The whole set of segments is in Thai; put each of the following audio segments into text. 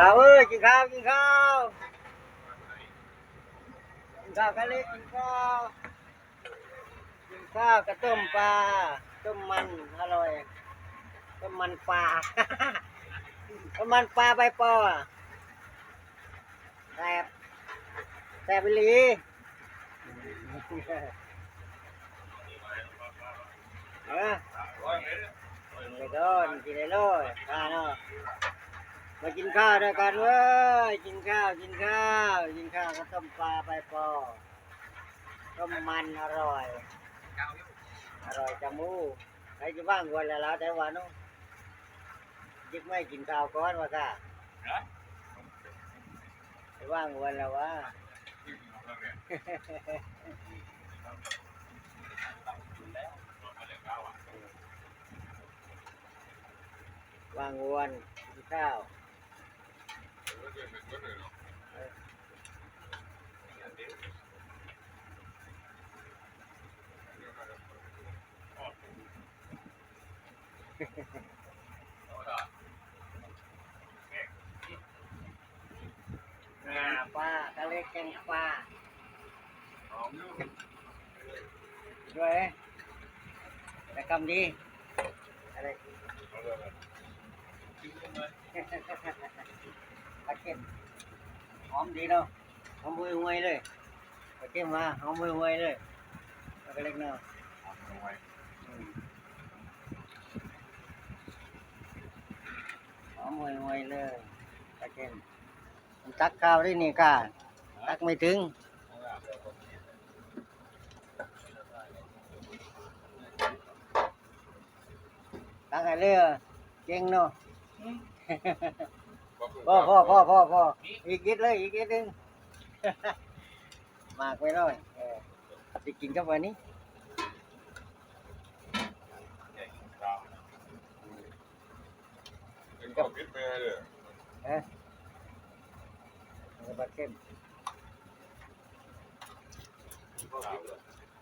ข้าวเอ้ยกินข้าวกินข้าวกินข้าวกันเลยกินข้าวกินข้าวกับต้มปลาต้มมันอร่อยต้มมันปลาต้มมันปลาใบปอแซ่บแซ่บหลีเออไปโดนกินได้เลยข้าเนาะ มากินข้าวด้วยกันเว้ย กินข้าว กินข้าว กินข้าวก็ต้มปลาใบปอต้มมันอร่อย อร่อยจมูใครจะว่างวันละแล้วแต่ว่าน้องยึกไม่กินข้าวก่อนว่าค่ะไปว่างวันและวะว่างวันกินข้าว งาปลากะเล็กแกงปลาด้วยแต่คำดีอะไร ปลาเค็มหอมดีเนาะหอมห่วยห่วยๆเลยปลาเค็มมาหอมห่วยห่วยๆเลยแล้วก็เล็กเนาะอืมหอมห่วยห่วยๆเลยปลาเค็มผมตักข้าวได้นี่ค่ะตักไม่ถึงตักให้เลยเก่งเนาะ พ่อพ่อพ่อพ่อพ่ออีกนิดเลยอีกนิดนึงมากไปหน่อยเออจะกินกับวันนี้เออเอาปลาเค็ม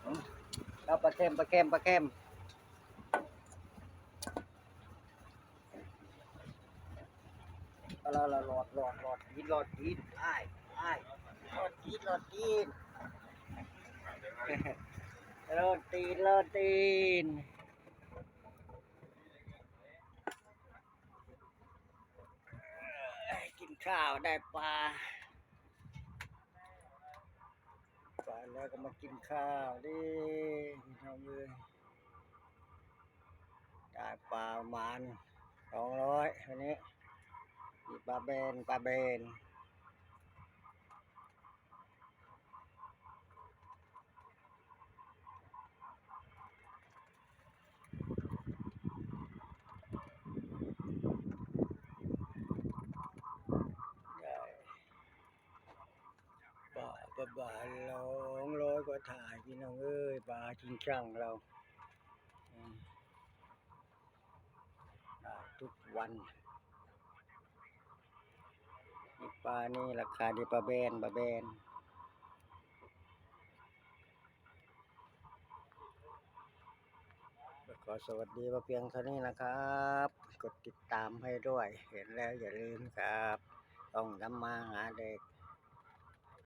อืมเอาปลาเค็มปลาเค็มปลาเค็ม เอาละละหลอดหลอดหลอดีหลอดยีไอ้ไอ้หลอดยีหลอดยีดโรตีนโรตีนกินข้าวได้ปลาปลาแล้วก็มากินข้าวดิพี่น้องเลยได้ปลาประมาณสองร้อยวันนี้ ปลาเบนปลาเบนได้ปลาประบาณสองร้อยกว่าถ่ายพี่น้องเอ้ยปลาจริงจังเราทุกวัน ปลานี่ราคาดีปลาแบนปลาแบนขอสวัสดีมาเพียงเท่านี้นะครับ กดติดตามให้ด้วย เห็นแล้วอย่าลืมครับ ต้องทำมาหาเด็ก